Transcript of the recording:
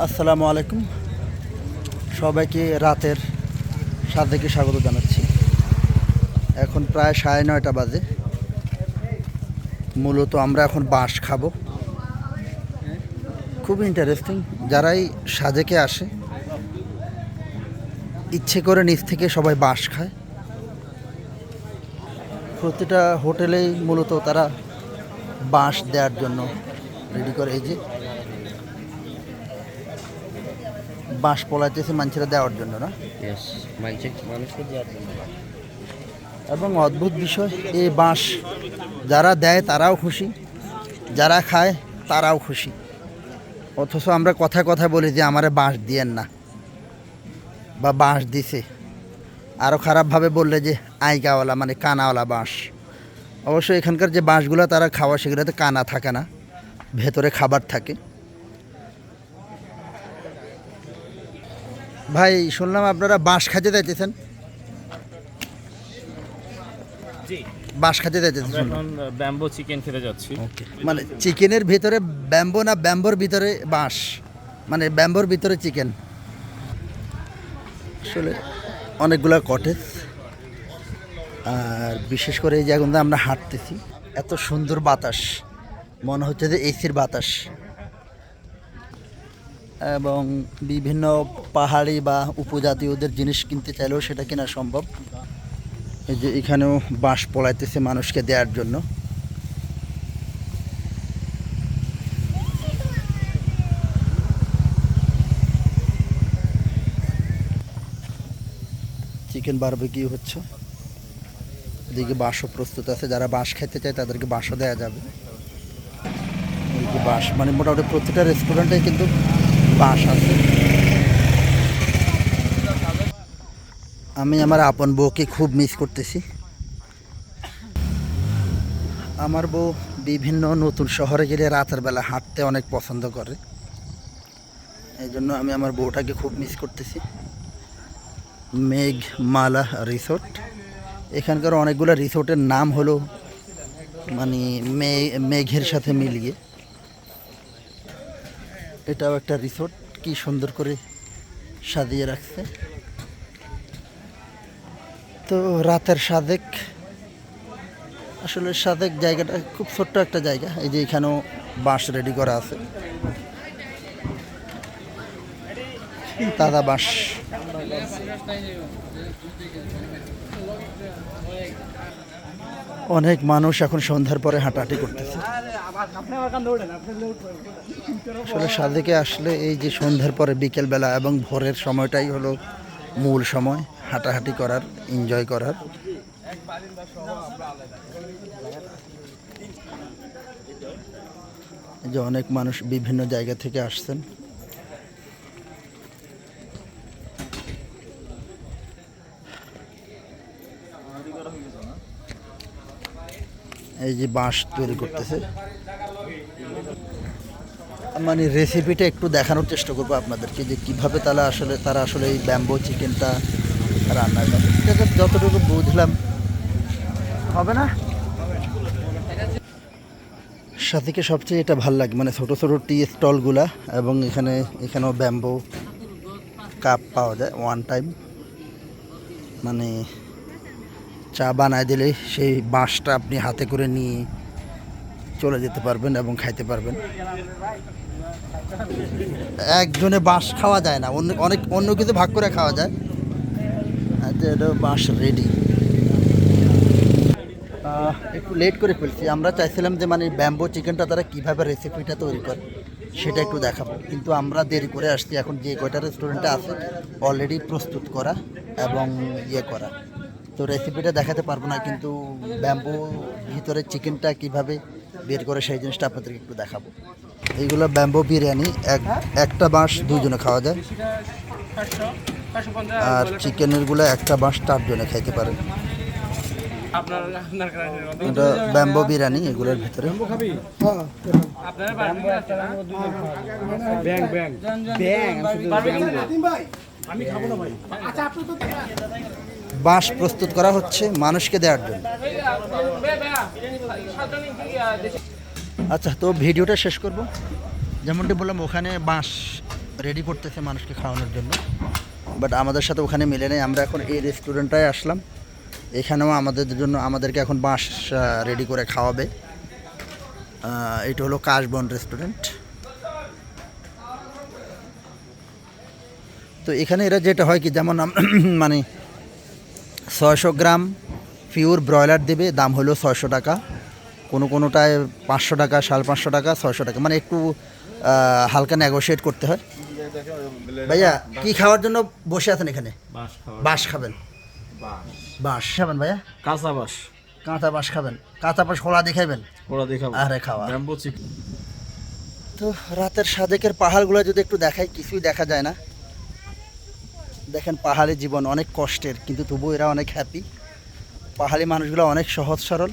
আসসালামু আলাইকুম। সবাইকে রাতের সাথে স্বাগত জানাচ্ছি। এখন প্রায় সাড়ে নয়টা বাজে। মূলত আমরা এখন বাঁশ খাব। খুব ইন্টারেস্টিং যারাই সাজেকে আসে, ইচ্ছে করে নিচ থেকে সবাই বাঁশ খায়। প্রতিটা হোটেলেই মূলত তারা বাঁশ দেওয়ার জন্য রেডি করে। এই যে বাঁশ পলাইতেছে মানুষেরা দেওয়ার জন্য না? মানুষকে দেওয়ার জন্য। এবং অদ্ভুত বিষয় এই বাঁশ যারা দেয় তারাও খুশি যারা খায় তারাও খুশি। অথচ আমরা কথা কথা বলি যে আমারে বাঁশ দিয়েন না বা বাঁশ দিছে। আরও খারাপভাবে বললে যে আইকাওয়ালা মানে কানাওয়ালা বাঁশ। অবশ্য এখানকার যে বাঁশগুলো তারা খাওয়া সেগুলোতে কানা থাকে না ভেতরে খাবার থাকে। ভাই শুনলাম আপনারা বাঁশ খাইতে যাইতেছেন। বাঁশ খাইতে যাইতেছেন। এখন ব্যাম্বো চিকেন খেতে যাচ্ছি। মানে চিকেনের ভিতরে ব্যাম্বো না ব্যাম্বোর ভিতরে বাঁশ? মানে ব্যাম্বোর ভিতরে চিকেন। আসলে অনেকগুলো কটেজ আর বিশেষ করে এই জায়গাতে আমরা হাঁটতেছি এত সুন্দর বাতাস। মনে হচ্ছে যে এসির বাতাস। এবং বিভিন্ন পাহাড়ি বা উপজাতীয়দের জিনিস কিনতে চাইলেও সেটা কেনা সম্ভব। এই যে এখানেও বাঁশ পলাইতেছে মানুষকে দেওয়ার জন্য। চিকেন বারবিকিউ হচ্ছে। এদিকে বাঁশও প্রস্তুত আছে। যারা বাঁশ খেতে চায় তাদেরকে বাঁশও দেওয়া যাবে। বাঁশ মানে মোটামুটি প্রতিটা রেস্টুরেন্টে কিন্তু বাঁশ আছে। আমি আমার আপন বউকে খুব মিস করতেছি। আমার বউ বিভিন্ন নতুন শহরে গেলে রাতের বেলা হাঁটতে অনেক পছন্দ করে। এই জন্য আমি আমার বউটাকে খুব মিস করতেছি। মেঘ মালা রিসোর্ট। এখানকার অনেকগুলো রিসোর্টের নাম হলো মানে মেঘের সাথে মিলিয়ে। এটাও একটা রিসোর্ট কি সুন্দর করে সাজিয়ে রাখছে। তো রাতের সাদেক আসলে সাদেক জায়গাটা খুব ছোট্ট একটা জায়গা, এই যে এখানেও বাঁশ রেডি করা আছে। দাদা বাঁশ। অনেক মানুষ এখন সন্ধ্যার পরে হাঁটাহাঁটি করতেছে। আসলে সাদেকে আসলে এই যে সন্ধ্যার পরে বিকেলবেলা এবং ভোরের সময়টাই হলো মূল সময়, হাঁটাহাঁটি করার এনজয় করার। যে অনেক মানুষ বিভিন্ন জায়গা থেকে আসছেন। এই যে বাঁশ তৈরি করতেছে। মানে রেসিপিটা একটু দেখানোর চেষ্টা করব আপনাদেরকে যে কীভাবে তারা আসলে তারা আসলে এই ব্যাম্বো চিকেনটা রান্না করে। যতটুকু বুঝলাম। হবে না? সাথীকে সবচেয়ে এটা ভালো লাগে মানে ছোটো ছোটো টি স্টলগুলা এবং এখানে, এখানেও ব্যাম্বো কাপ পাওয়া যায় ওয়ান টাইম মানে চা বানায় দিলে সেই বাঁশটা আপনি হাতে করে নিয়ে চলে যেতে পারবেন এবং খাইতে পারবেন। একজনে বাঁশ খাওয়া যায় না, অন্য, অনেক অন্য কিছু ভাগ করে খাওয়া যায়। এটা বাঁশ রেডি একটু লেট করে ফেলছি। আমরা চাইছিলাম যে মানে ব্যাম্বো চিকেনটা তারা কীভাবে রেসিপিটা তৈরি করে, সেটা একটু দেখাবো। কিন্তু আমরা দেরি করে আসছি। এখন যে কয়টা রেস্টুরেন্টে আছে অলরেডি প্রস্তুত করা এবং ইয়ে করা। তো রেসিপিটা দেখাতে পারব না কিন্তু ব্যাম্বো ভিতরে চিকেনটা কীভাবে বের করে সেই জিনিসটা আপনাদেরকে একটু দেখাবো। এইগুলো ব্যাম্বো বিরিয়ানি এক একটা বাঁশ দুজনে খাওয়া যায়। আর চিকেনেরগুলো একটা বাঁশ চারজনে খাইতে পারে আপনার আপনার কাছে এটা ব্যাম্বো বিরিয়ানি এগুলোর ভিতরে। না? আমি খাব না ভাই। বাঁশ প্রস্তুত করা হচ্ছে মানুষকে দেওয়ার জন্য। আচ্ছা তো ভিডিওটা শেষ করব। যেমনটি বললাম, ওখানে বাঁশ রেডি করতেছে মানুষকে খাওয়ানোর জন্য। বাট আমাদের সাথে ওখানে মিলে নেই। আমরা এখন এই রেস্টুরেন্টটায় আসলাম। এখানেও আমাদের জন্য, আমাদেরকে এখন বাঁশ রেডি করে খাওয়াবে। এটা হলো কাশবন রেস্টুরেন্ট তো এখানে এরা যেটা হয় কি, যেমন মানে ছয়শো গ্রাম পিওর ব্রয়লার দেবে দাম হলো ছয়শো টাকা। কোনো কোনোটায় পাঁচশো টাকা সাড়ে পাঁচশো টাকা ছয়শো টাকা। মানে একটু হালকা নেগোশিয়েট করতে হয়। ভাইয়া কি খাওয়ার জন্য বসে আছেন এখানে? বাঁশ খাবেন? বাঁশ। খাবেন ভাইয়া? কাঁচা বাস কাঁচা বাঁশ খাবেন। কাঁচা বাঁশ খোলা দেখাবেন ওরা দেখাবো আরে খাওয়া। তো রাতের সাদেকের পাহাড়গুলো যদি একটু দেখাই কিছুই দেখা যায় না। দেখেন, পাহাড়ি জীবন অনেক কষ্টের, কিন্তু তবু এরা অনেক হ্যাপি পাহাড়ি মানুষগুলো অনেক সহজ সরল।